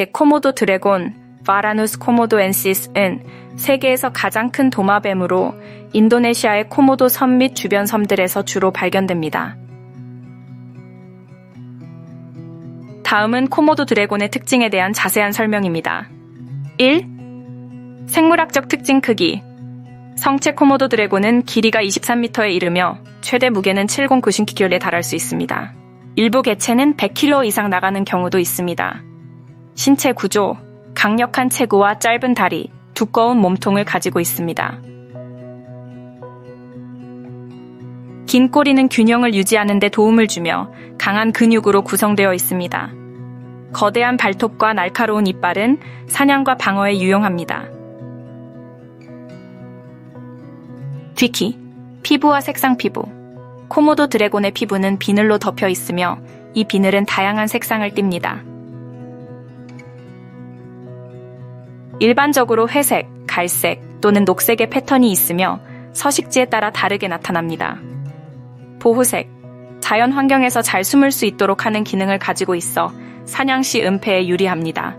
제 코모도 드래곤 바라누스 코모도 엔시스은 세계에서 가장 큰 도마뱀으로 인도네시아의 코모도 섬 및 주변 섬들에서 주로 발견됩니다. 다음은 코모도 드래곤의 특징에 대한 자세한 설명입니다. 1. 생물학적 특징 크기 성체 코모도 드래곤은 길이가 23m에 이르며 최대 무게는 70-90kg에 달할 수 있습니다. 일부 개체는 100kg 이상 나가는 경우도 있습니다. 신체 구조, 강력한 체구와 짧은 다리, 두꺼운 몸통을 가지고 있습니다. 긴 꼬리는 균형을 유지하는 데 도움을 주며 강한 근육으로 구성되어 있습니다. 거대한 발톱과 날카로운 이빨은 사냥과 방어에 유용합니다. 뒤키, 피부와 색상 피부. 코모도 드래곤의 피부는 비늘로 덮여 있으며 이 비늘은 다양한 색상을 띱니다. 일반적으로 회색, 갈색 또는 녹색의 패턴이 있으며 서식지에 따라 다르게 나타납니다. 보호색, 자연 환경에서 잘 숨을 수 있도록 하는 기능을 가지고 있어 사냥 시 은폐에 유리합니다.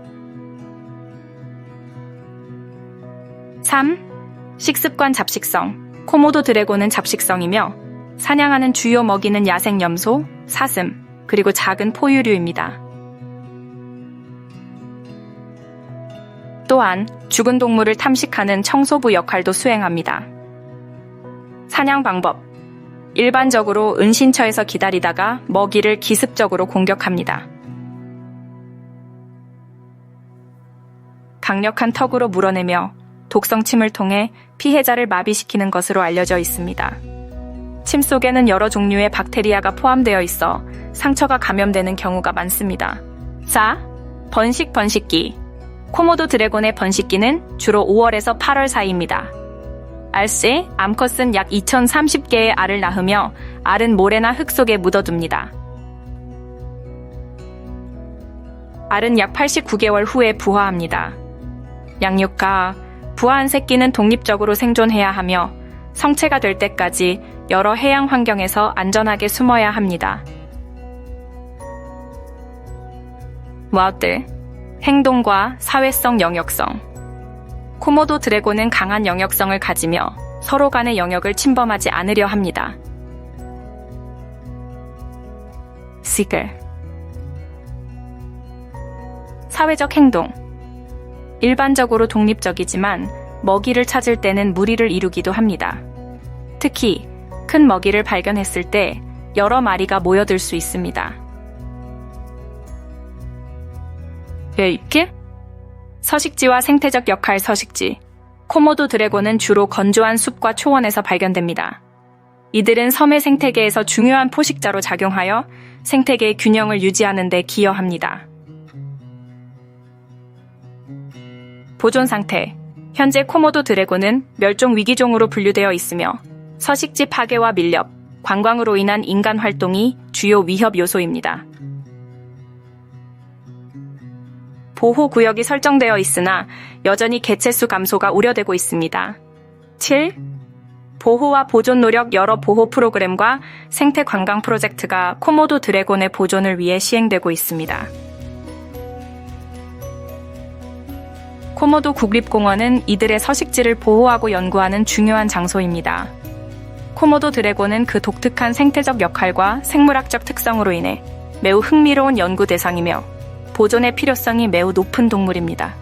3. 식습관 잡식성. 코모도 드래곤은 잡식성이며 사냥하는 주요 먹이는 야생 염소, 사슴, 그리고 작은 포유류입니다. 또한 죽은 동물을 탐식하는 청소부 역할도 수행합니다. 사냥 방법. 일반적으로 은신처에서 기다리다가 먹이를 기습적으로 공격합니다. 강력한 턱으로 물어내며 독성침을 통해 피해자를 마비시키는 것으로 알려져 있습니다. 침 속에는 여러 종류의 박테리아가 포함되어 있어 상처가 감염되는 경우가 많습니다. 4. 번식 번식기. 코모도 드래곤의 번식기는 주로 5월에서 8월 사이입니다. 알씨, 암컷은 약 2030개의 알을 낳으며 알은 모래나 흙 속에 묻어둡니다. 알은 약 89개월 후에 부화합니다. 양육가, 부화한 새끼는 독립적으로 생존해야 하며 성체가 될 때까지 여러 해양 환경에서 안전하게 숨어야 합니다. 와우들, 행동과 사회성 영역성. 코모도 드래곤은 강한 영역성을 가지며 서로 간의 영역을 침범하지 않으려 합니다. 시글 사회적 행동 일반적으로 독립적이지만 먹이를 찾을 때는 무리를 이루기도 합니다. 특히 큰 먹이를 발견했을 때 여러 마리가 모여들 수 있습니다. 벨길 서식지와 생태적 역할 서식지 코모도 드래곤은 주로 건조한 숲과 초원에서 발견됩니다. 이들은 섬의 생태계에서 중요한 포식자로 작용하여 생태계의 균형을 유지하는 데 기여합니다. 보존 상태 현재 코모도 드래곤은 멸종 위기종으로 분류되어 있으며 서식지 파괴와 밀렵, 관광으로 인한 인간 활동이 주요 위협 요소입니다. 보호 구역이 설정되어 있으나 여전히 개체수 감소가 우려되고 있습니다. 7. 보호와 보존 노력 여러 보호 프로그램과 생태 관광 프로젝트가 코모도 드래곤의 보존을 위해 시행되고 있습니다. 코모도 국립공원은 이들의 서식지를 보호하고 연구하는 중요한 장소입니다. 코모도 드래곤은 그 독특한 생태적 역할과 생물학적 특성으로 인해 매우 흥미로운 연구 대상이며 보존의 필요성이 매우 높은 동물입니다.